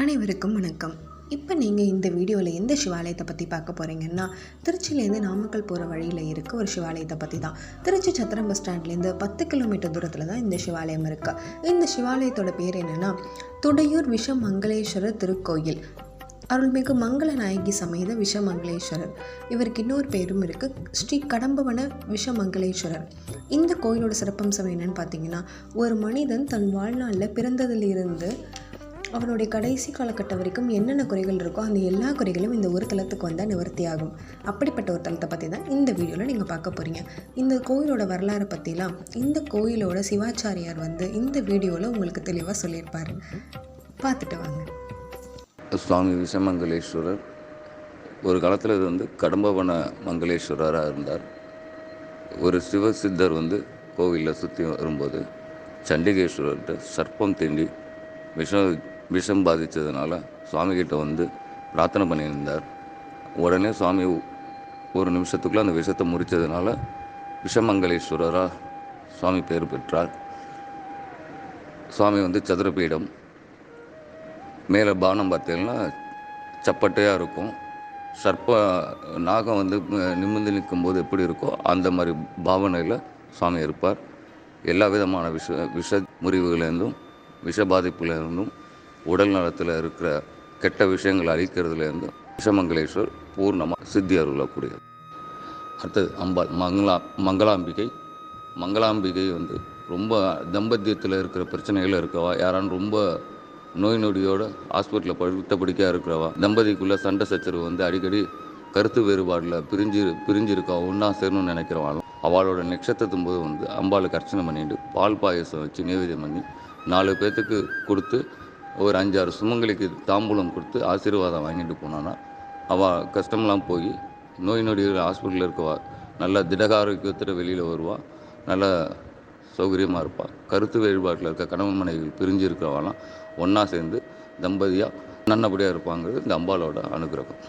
அனைவருக்கும் வணக்கம். இப்போ நீங்கள் இந்த வீடியோவில் எந்த சிவாலயத்தை பற்றி பார்க்க போகிறீங்கன்னா திருச்சியிலேருந்து நாமக்கல் போகிற வழியில் இருக்க ஒரு சிவாலயத்தை பற்றி தான். திருச்சி சத்திரம் பஸ் ஸ்டாண்ட்லேருந்து பத்து கிலோமீட்டர் தூரத்தில் தான் இந்த சிவாலயம் இருக்குது இந்த சிவாலயத்தோட பேர் என்னென்னா துடையூர் விஷமங்களேஸ்வரர் திருக்கோயில். அருள்மிகு மங்கள நாயகி சமேத விஷமங்களேஸ்வரர் இவருக்கு இன்னொரு பேரும் இருக்குது ஸ்ரீ கடம்பவன விஷமங்களேஸ்வரர் இந்த கோயிலோட சிறப்பம்சம் என்னன்னு பார்த்தீங்கன்னா ஒரு மனிதன் தன் வாழ்நாளில் பிறந்ததிலிருந்து அவனுடைய கடைசி காலகட்டம் வரைக்கும் என்னென்ன குறைகள் இருக்கோ அந்த எல்லா குறைகளும் இந்த ஒரு தலத்துக்கு வந்தால் நிவர்த்தியாகும். அப்படிப்பட்ட ஒரு தலத்தை பற்றி தான் இந்த வீடியோவில் நீங்கள் பார்க்க போகிறீங்க இந்த கோயிலோட வரலாறை பற்றிலாம் இந்த கோயிலோட சிவாச்சாரியார் வந்து இந்த வீடியோவில் உங்களுக்கு தெளிவாக சொல்லியிருப்பார். பார்த்துட்டு வாங்க. சுவாமி விஷமங்கலேஸ்வரர் ஒரு காலத்தில் இது வந்து கடம்பவன மங்களேஸ்வரராக இருந்தார். ஒரு சிவ சித்தர் வந்து கோவிலில் சுற்றி வரும்போது சண்டிகேஸ்வரர்கிட்ட சர்ப்பம் தீண்டி விஷம் விஷம் பாதித்ததுனால சுவாமிகிட்ட வந்து பிரார்த்தனை பண்ணியிருந்தார். உடனே சுவாமி ஒரு நிமிஷத்துக்குள்ளே அந்த விஷத்தை முறித்ததுனால விஷமங்கலேஸ்வரராக சுவாமி பேர் பெற்றார். சுவாமி வந்து சதுரபீடம். மேலே பானம் பார்த்தீங்கன்னா சப்பட்டையாக இருக்கும். சர்ப்ப நாகம் வந்து நிமிர்ந்து நிற்கும்போது எப்படி இருக்கோ அந்த மாதிரி பாவனையில் சுவாமி இருப்பார். எல்லா விதமான விஷ விஷ முறிவுகளிலிருந்தும் விஷ பாதிப்புலேருந்தும் உடல் நலத்தில் இருக்கிற கெட்ட விஷயங்களை அழிக்கிறதுலேருந்து விஷமங்கலேஸ்வர் பூர்ணமாக சித்தி அருளக்கூடியது அடுத்தது அம்பாள் மங்களா மங்களாம்பிகை. மங்களாம்பிகை வந்து ரொம்ப தம்பத்தியத்தில் இருக்கிற பிரச்சனைகள் இருக்கவா? யாரான்னு ரொம்ப நோய் நொடியோட ஹாஸ்பிட்டலில் படுத்த படிக்கையாக இருக்கிறவா? தம்பதிக்குள்ளே சண்டை சச்சரவு வந்து அடிக்கடி கருத்து வேறுபாடில் பிரிஞ்சு பிரிஞ்சிருக்கா? ஒன்றா சேரணும்னு நினைக்கிறவாலும் அவளோட நட்சத்திரத்தும் போது வந்து அம்பாளுக்கு அர்ச்சனை பண்ணிட்டு பால் பாயசம் வச்சு நைவேத்தியம் பண்ணி நாலு பேர்த்துக்கு கொடுத்து ஒரு அஞ்சாறு சுமங்கலிக்கு தாம்பூலம் கொடுத்து ஆசீர்வாதம் வாங்கிட்டு போனான்னா அவள் கஷ்டம்லாம் போய் நோய் நொடிகள் ஹாஸ்பிட்டலில் இருக்கவா நல்ல திடகாரோக்கியத்தில் வெளியில் வருவாள் நல்ல சௌகரியமாக இருப்பாள் கருத்து வேறுபாட்டில் இருக்க கணவன் மனைவிகள் பிரிஞ்சு இருக்கிறவாலாம் ஒன்றா சேர்ந்து தம்பதியாக நல்லபடியாக இருப்பாங்கிறது இந்த அம்பாளோட அனுகிரகம்.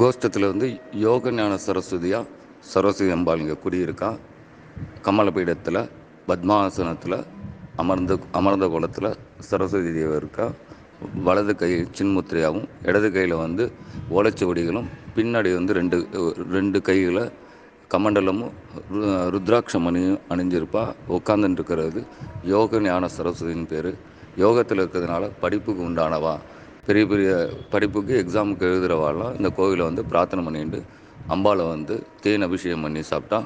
கோஷ்டத்தில் வந்து யோக ஞான சரஸ்வதியாக சரஸ்வதி அம்பாள் இங்கே குடியிருக்கா. கமலபீடத்தில் பத்மாசனத்தில் அமர்ந்த அமர்ந்த குளத்தில் சரஸ்வதி தேவி இருக்கா? வலது கை சின்முத்திரையாகவும் இடது கையில் வந்து ஓலைச்சுவடிகளும் பின்னாடி வந்து ரெண்டு ரெண்டு கைகளை கமண்டலமும் ரு- ருத்ராட்சமணியும் அணிஞ்சிருப்பா உட்காந்துட்டுருக்கிறது யோக ஞான சரஸ்வதியின் பேர். யோகத்தில் இருக்கிறதுனால படிப்புக்கு உண்டானவா? பெரிய பெரிய படிப்புக்கு எக்ஸாமுக்கு எழுதுகிறவாலாம் இந்த கோவிலை வந்து பிரார்த்தனை பண்ணிட்டு அம்பாளை வந்து தேன் அபிஷேகம் பண்ணி சாப்பிட்டா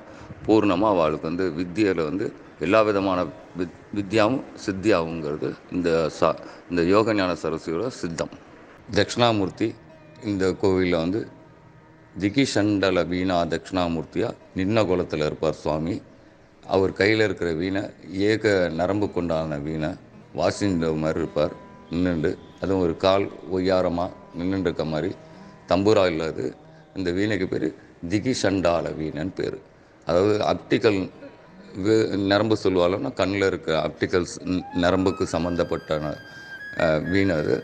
பூர்ணமாக அவளுக்கு வந்து வித்தியில் வந்து எல்லா விதமான வித் வித்யாவும் சித்தியாகுங்கிறது இந்த சா இந்த யோக ஞான சரஸ்வதியோட சித்தம். தட்சிணாமூர்த்தி இந்த கோவிலில் வந்து திகிஷண்டல வீணா தட்சிணாமூர்த்தியாக நின்ன குலத்தில் இருப்பார் சுவாமி. அவர் கையில் இருக்கிற வீணை ஏக நரம்பு கொண்டான வீணை வாசின்ற மாதிரி இருப்பார். நின்றுண்டு அதுவும் ஒரு கால் ஒய்யாரமாக நின்றுட்டு இருக்க மாதிரி. தம்பூரா இல்லாது இந்த வீணைக்கு பேர் திகிசண்டால வீணன்னு பேர். அதாவது ஆப்டிக்கல் நரம்பு சொல்லுவாங்கன்னா கண்ணில் இருக்கிற ஆப்டிக்கல்ஸ் நரம்புக்கு சம்மந்தப்பட்ட வீணை அது.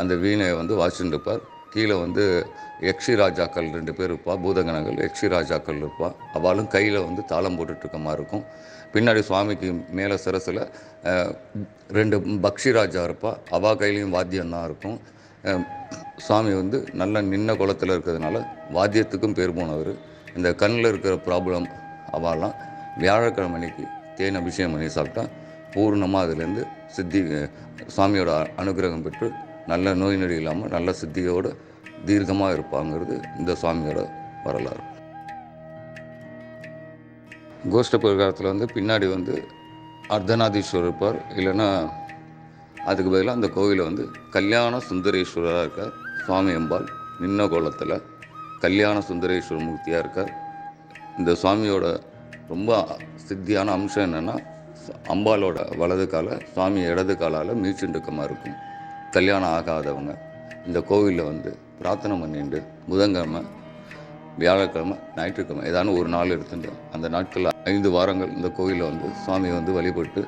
அந்த வீணையை வந்து வாசிச்சுட்டு இருப்பார். கீழே வந்து யக்ஷி ராஜாக்கள் ரெண்டு பேர் இருப்பா பூதகணங்கள் யக்ஷி ராஜாக்கள் இருப்பா. அவளும் கையில் வந்து தாளம் போட்டுட்ருக்க மாதிரி இருக்கும். பின்னாடி சுவாமிக்கு மேலே சிரசில் ரெண்டு பக்ஷி ராஜா இருப்பா. அவா கையிலையும் வாத்தியம் தான் இருக்கும் சாமி வந்து நல்ல நின்ன குளத்தில் இருக்கிறதுனால வாத்தியத்துக்கும் பேர் போனவர். இந்த கண்ணில் இருக்கிற ப்ராப்ளம் அவெல்லாம் வியாழக்கிழமை அன்னைக்கு தேன் அபிஷேகம் பண்ணி சாப்பிட்டா பூர்ணமாக அதுலேருந்து சித்தி சாமியோட அனுகிரகம் பெற்று நல்ல நோய் நொடி இல்லாமல் நல்ல சித்தியோடு தீர்க்கமாக இருப்பாங்கிறது இந்த சுவாமியோட வரலாறு. கோஷ்ட பிரகாரத்தில் வந்து பின்னாடி வந்து அர்த்தநாதீஸ்வரர் இருப்பார். இல்லைன்னா அதுக்கு பதிலாக அந்த கோவிலை வந்து கல்யாண சுந்தரேஸ்வரராக இருக்கார் சுவாமி அம்பாள் நின்ன கோலத்தில் கல்யாண சுந்தரேஸ்வர மூர்த்தியாக இருக்கார் இந்த சுவாமியோட ரொம்ப சித்தியான அம்சம் என்னென்னா அம்பாலோட வலது காலை சுவாமி இடது காலால் மீச்சுண்டுக்கமாக இருக்கும். கல்யாணம் ஆகாதவங்க இந்த கோவிலில் வந்து பிரார்த்தனை பண்ணிட்டு புதன்கிழமை வியாழக்கிழமை ஞாயிற்றுக்கிழமை ஏதான ஒரு நாள் எடுத்துட்டு அந்த நாட்களில் ஐந்து வாரங்கள் இந்த கோவிலில் வந்து சுவாமியை வந்து வழிபட்டு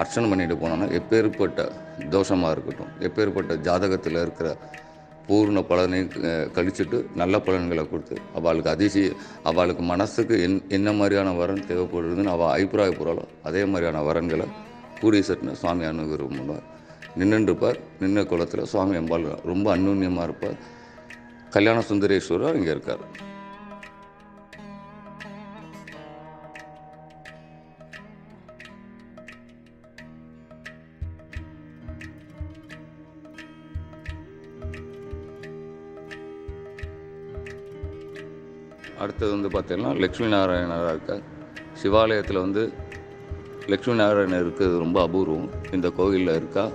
அர்ச்சனை பண்ணிட்டு போனோன்னா எப்பேற்பட்ட தோஷமாக இருக்கட்டும் எப்பேற்பட்ட ஜாதகத்தில் இருக்கிற பூர்ண பலனையும் கழிச்சுட்டு நல்ல பலன்களை கொடுத்து அவளுக்கு அதிசய அவளுக்கு மனசுக்கு என் என்ன மாதிரியான வரன் தேவைப்படுதுன்னு அவள் அபிப்பிராயப்படுறாளோ அதே மாதிரியான வரன்களை கூடிய சுவாமி அனுகிரகம் பண்ணுவார். நின்றுருப்பார் நின்ன குளத்தில் சுவாமி அம்பாள் ரொம்ப அந்யுன்யமாக இருப்பார். கல்யாண சுந்தரேஸ்வரர் இங்கே இருக்கார். அடுத்தது வந்து பார்த்திங்கன்னா லக்ஷ்மி நாராயணராக இருக்கார். சிவாலயத்தில் வந்து லக்ஷ்மி நாராயணர் இருக்கிறது ரொம்ப அபூர்வம். இந்த கோவிலில் இருக்கா?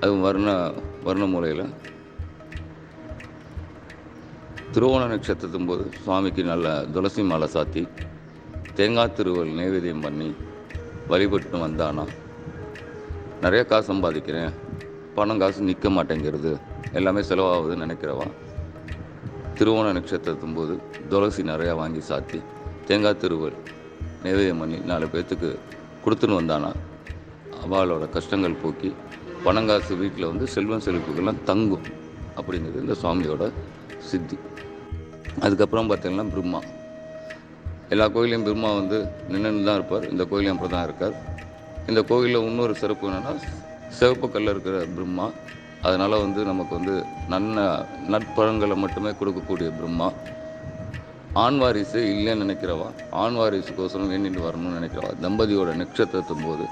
அதுவும் வர்ண வர்ண மூலையில் திருவோண நட்சத்திரத்தும் போது சுவாமிக்கு நல்ல துளசி மாலை சாத்தி தேங்காய் திருவல் நைவேத்தியம் பண்ணி வழிபட்டு வந்தானா? நிறைய காசு சம்பாதிக்கிறேன். பணம் காசு நிற்க மாட்டேங்கிறது. எல்லாமே செலவாகுதுன்னு நினைக்கிறவா? திருவோண நட்சத்திரத்தும் போது துளசி நிறையா வாங்கி சாத்தி தேங்காய் திருவல் நைவேத்தியம் பண்ணி நாலு பேர்த்துக்கு கொடுத்துன்னு வந்தானா. அவளோட கஷ்டங்கள் போக்கி பணங்காசு வீட்டில் வந்து செல்வம் செழிப்புகள்லாம் தங்கும் அப்படிங்கிறது இந்த சுவாமியோட சித்தி. அதுக்கப்புறம் பார்த்தீங்கன்னா பிரம்மா. எல்லா கோயிலையும் பிரம்மா வந்து நின்று தான் இருப்பார். இந்த கோயிலையும் அப்படி தான் இருக்கார். இந்த கோயிலில் இன்னொரு சிறப்பு என்னென்னா சிவப்பு கல்லில் இருக்கிற பிரம்மா அதனால் வந்து நமக்கு வந்து நல்ல நட்பழங்களை மட்டுமே கொடுக்கக்கூடிய பிரம்மா. ஆண் வாரிசு இல்லைன்னு நினைக்கிறவா? ஆண் வாரிசுக்கோசரம் வேண்டிட்டு வரணும்னு நினைக்கிறவா? தம்பதியோட நட்சத்திரத்தும் போது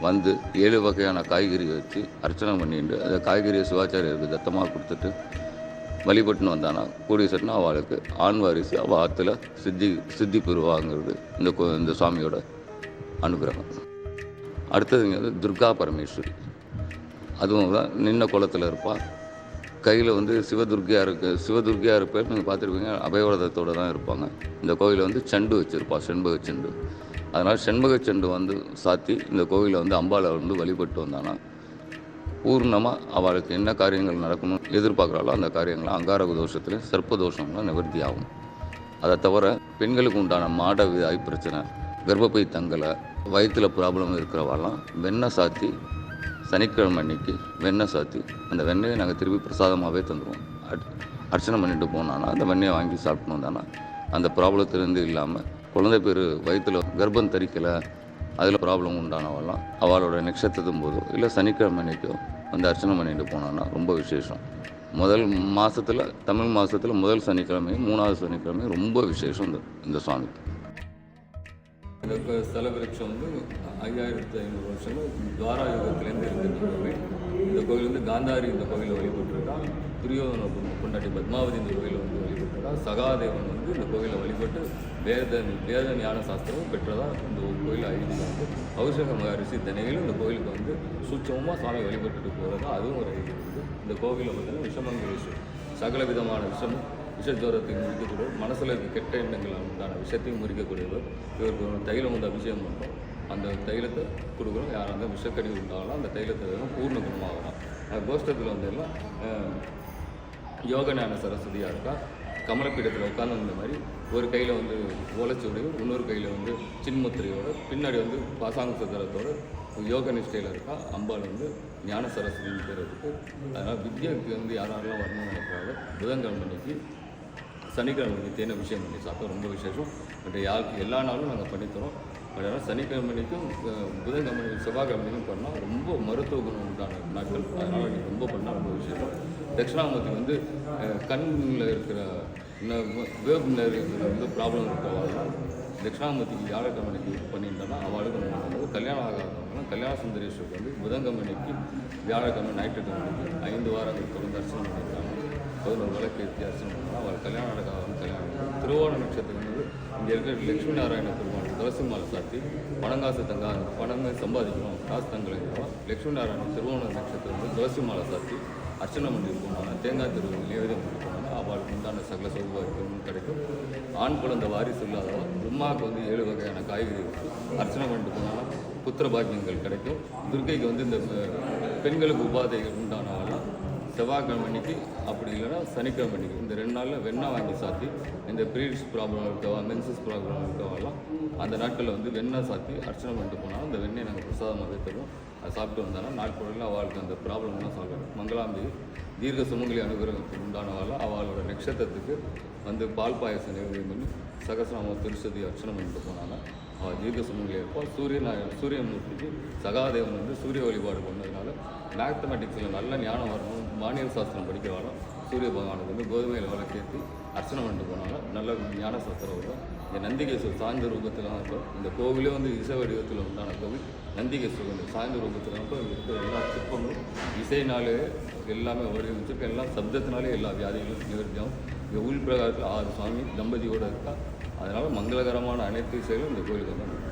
வந்து ஏழு வகையான காய்கறி வச்சு அர்ச்சனை பண்ணிட்டு அந்த காய்கறியை சிவாச்சாரியருக்கு தத்தமாக கொடுத்துட்டு வழிபட்டுன்னு வந்தானா? கூடிய சட்டுனா அவளுக்கு ஆண் வாரிசு அவள் ஆற்றுல சித்தி சித்தி பெறுவாங்கிறது இந்த கோ இந்த சுவாமியோட அனுகிரகம். அடுத்ததுங்க வந்து துர்கா பரமேஸ்வரி. அதுவும் தான் நின்ன குளத்தில் இருப்பாள் கையில் வந்து சிவதுர்கையாக இருக்கு. சிவதுர்கையாக இருப்பேன் நீங்கள் பார்த்துருப்பீங்க. அபயவரதத்தோடு தான் இருப்பாங்க. இந்த கோயிலில் வந்து செண்டு வச்சுருப்பா செண்பக செண்டு. அதனால் செண்பக செண்டு வந்து சாத்தி இந்த கோவிலை வந்து அம்பாளை வந்து வழிபட்டு வந்தானா. பூர்ணமாக அவளுக்கு என்ன காரியங்கள் நடக்கணும் எதிர்பார்க்குறாளோ அந்த காரியங்களை அங்காரக தோஷத்தில் சர்ப்ப தோஷங்களும் நிவர்த்தி ஆகும். அதை தவிர பெண்களுக்கு உண்டான மாட விதாய் பிரச்சனை கர்ப்பப்பை தங்கலை வயிற்றில் ப்ராப்ளம் இருக்கிறவாலாம் வெண்ணெய் சாத்தி சனிக்கிழமை அன்னைக்கு வெண்ணெய் சாத்தி அந்த வெண்ணெயை நாங்கள் திருப்பி பிரசாதமாகவே தந்துடுவோம் அர்ச்சனை பண்ணிட்டு போனானா அந்த வெண்ணெயை வாங்கி சாப்பிட்டு வந்தானா அந்த ப்ராப்ளத்துலேருந்து இல்லாமல் குழந்தை பேர் வயிற்றில் கர்ப்பம் தரிக்கலை அதில் ப்ராப்ளம் உண்டானவெல்லாம் அவளோட நட்சத்திரத்தும் போதோ இல்லை சனிக்கிழமை அன்னைக்கோ வந்து அர்ச்சனை பண்ணிட்டு போனான்னா ரொம்ப விசேஷம். முதல் மாதத்தில் தமிழ் மாதத்தில் முதல் சனிக்கிழமையும் மூணாவது சனிக்கிழமையும் ரொம்ப விசேஷம் இந்த இந்த சுவாமிக்கு இந்த ஸ்தல விருட்சம் வந்து ஐயாயிரத்து ஐநூறு வருஷமும் துவாரா யுகத்திலேருந்து இருந்துட்டு கோவில் இந்த கோவில் வந்து காந்தாரி இந்த கோவிலை வழிபட்டிருக்கா. துரியோதன பொண்ணு- பொண்டாட்டி பத்மாவதி இந்த கோவிலில் வந்து வழிபட்டுருக்கா. சகாதேவன் வந்து இந்த கோவிலை வழிபட்டு வேத வேத ஞான சாஸ்திரமும் பெற்றதாக இந்த கோயில் ஐதீகம் வந்து ஔஷக மகரிஷி தினையிலும் இந்த கோயிலுக்கு வந்து சூட்சமமாக சுவாமி வழிபட்டுட்டு போகிறதா அதுவும் ஒரு ஐதீகம். வந்து இந்த கோவிலில் பார்த்தீங்கன்னா விஷமங்கலேஸ்வர் சகல விதமான விஷமும் விஷஜோரத்தை முறிக்கக்கூடிய மனசில் இருக்க கெட்ட எண்ணங்கள் உண்டான விஷத்தையும் முறிக்கக்கூடியவர். இவருக்கு ஒரு தைலம் வந்து அபிஷேகம் பண்ணுறோம் அந்த தைலத்தை கொடுக்குறோம். யாராக இருந்தால் விஷக்கடி உண்டாகலாம் அந்த தைலத்தை வேணும் பூர்ண குணமாகலாம் அந்த கோஷ்டத்தில் வந்து எல்லாம் யோக ஞான சரஸ்வதியாக இருக்கா? கமலப்பீடத்தில் உட்காந்து இந்த மாதிரி ஒரு கையில் வந்து ஓலைச்சுவடியும் இன்னொரு கையில் வந்து சின்முத்திரையோட பின்னாடி வந்து பாசாங்க சதுரத்தோட யோக நிஷ்டையில் இருக்கா? அம்பாள் வந்து ஞான சரஸ்வதினு பேர் இருக்குது அதனால் வித்யாவுக்கு வந்து யாரெல்லாம் வரணும்னு நினைக்கிறாங்க புதன்கிழமை அன்னைக்கு சனிக்கிழமை அன்னைக்கு தேனை விஷயம் பண்ணி சாப்பிட்டா ரொம்ப விசேஷம். பட் யாருக்கு எல்லா நாளும் நாங்கள் பண்ணித்தரோம். பட் ஆனால் சனிக்கிழமைக்கும் அன்னைக்கும் அஹ், புதன்கிழமை செவ்வாய்க்கிழமைக்கும் பண்ணால் ரொம்ப மருத்துவ குணம் உண்டான நாட்கள். அதனால் நீங்கள் ரொம்ப பண்ணால் ரொம்ப விசேஷம். தட்சிணாமூர்த்தி வந்து கண்ணில் இருக்கிற வேர்பில் இருக்கிற வந்து ப்ராப்ளம் இருக்கிறவங்களாம் தட்சிணாமூர்த்திக்கு வியாழக்கிழமைக்கு பண்ணிட்டோம்னா அவளுக்கு நம்ம வந்து கல்யாணம் ஆகாதவங்களாம் கல்யாண சுந்தரேஸ்வருக்கு வந்து புதன்கிழமைக்கு வியாழக்கிழமை ஞாயிற்றுக்கிழமைக்கு ஐந்து வாரங்கள் தொடர்ந்து தரிசனம் பண்ணியிருக்காங்க. பதினோரு விளக்கு வித்தியாசம் அவர் பண்ணால் அவள் கல்யாணம் நடக்காதவங்க கல்யாணம் திருவோண நட்சத்திரம் வந்து இங்கே இருக்கிற லட்சுமி நாராயண பெருமாள் துளசி மாலை சாத்தி பணங்காசு தங்கா பணமே சம்பாதிக்கணும் காசு தங்கலைங்கிறோம் லட்சுமி நாராயண திருவோண நட்சத்திரம் வந்து துளசி மாலை சாத்தி அர்ச்சனை பண்ணி போனாங்க தேங்காய் திருவிழா நிவேதம் பண்ணி போனாங்க அவளுக்கு உண்டான சகல சௌபாகியமும் கிடைக்கும். ஆண் குழந்தை வாரிசு இல்லாதவா பிரம்மாவுக்கு வந்து ஏழு வகையான காய்கறி அர்ச்சனை பண்ணிட்டு போனாலும் புத்திர பாக்கியங்கள் கிடைக்கும். துர்க்கைக்கு வந்து இந்த பெண்களுக்கு உபாதைகள் உண்டானவெல்லாம் செவ்வாய்க்கிழமை அன்னைக்கு அப்படி இல்லைன்னா சனிக்கிழமை அன்னைக்கு. இந்த ரெண்டு நாளில் வெண்ணெய் வாங்கி சாத்தி இந்த பீரியட்ஸ் ப்ராப்ளம் இருக்கவா மென்சஸ் ப்ராப்ளம் இருக்கவாலாம் அந்த நாட்களில் வந்து வெண்ணெய் சாத்தி அர்ச்சனை பண்ணிட்டு போனால் அந்த வெண்ணெய் நாங்கள் பிரசாதமாக தருவோம். அதை சாப்பிட்டு வந்தாலும் நாட்பொழுதில் அவளுக்கு அந்த ப்ராப்ளம்லாம் சால்வ் மங்களாம்பி தீர்க்க சுமங்கலி அனுகிரகத்துக்கு உண்டானவாள் அவளோட நட்சத்திரத்துக்கு வந்து பால் பாயசம் நிவேதம் பண்ணி சகசிரநாம திருசதி அர்ச்சனை பண்ணிட்டு போனாங்க அவள் தீர்க்க சுமங்கலி இருப்பாள் சூரியன் சூரியமூர்த்திக்கு சகாதேவன் வந்து சூரிய வழிபாடு பண்ணதுனால மேத்தமெட்டிக்ஸில் நல்ல ஞானம் வரணும். வானியல் சாஸ்திரம் படிக்க வரோம். சூரிய பகவானுக்கு வந்து கோதுமையில் விளக்கேற்றி அர்ச்சனை பண்ணிட்டு போனாங்க. நல்ல ஞான சாஸ்திரம் வரும். இந்த நந்திகேஸ்வர் சாய்ந்த ரூபத்தில் தான் இருக்கும். இந்த கோவிலே வந்து இசை வடிவத்தில் உண்டான கோவில். நந்திகேஸ்வர் இந்த சாய்ந்த ரூபத்தில் தான் இருக்கிற எல்லா சிற்பங்களும் இசைனாலே எல்லாமே வடிவமைச்சிருக்கு எல்லாம் சப்தத்தினாலே எல்லா வியாதிகளும் நிவர்த்தியாகும். இங்கே உள் பிரகாரத்தில் ஆறு சுவாமி தம்பதியோடு இருக்கா. அதனால் மங்களகரமான அனைத்து இசைகளும் இந்த கோயிலுக்கு வந்து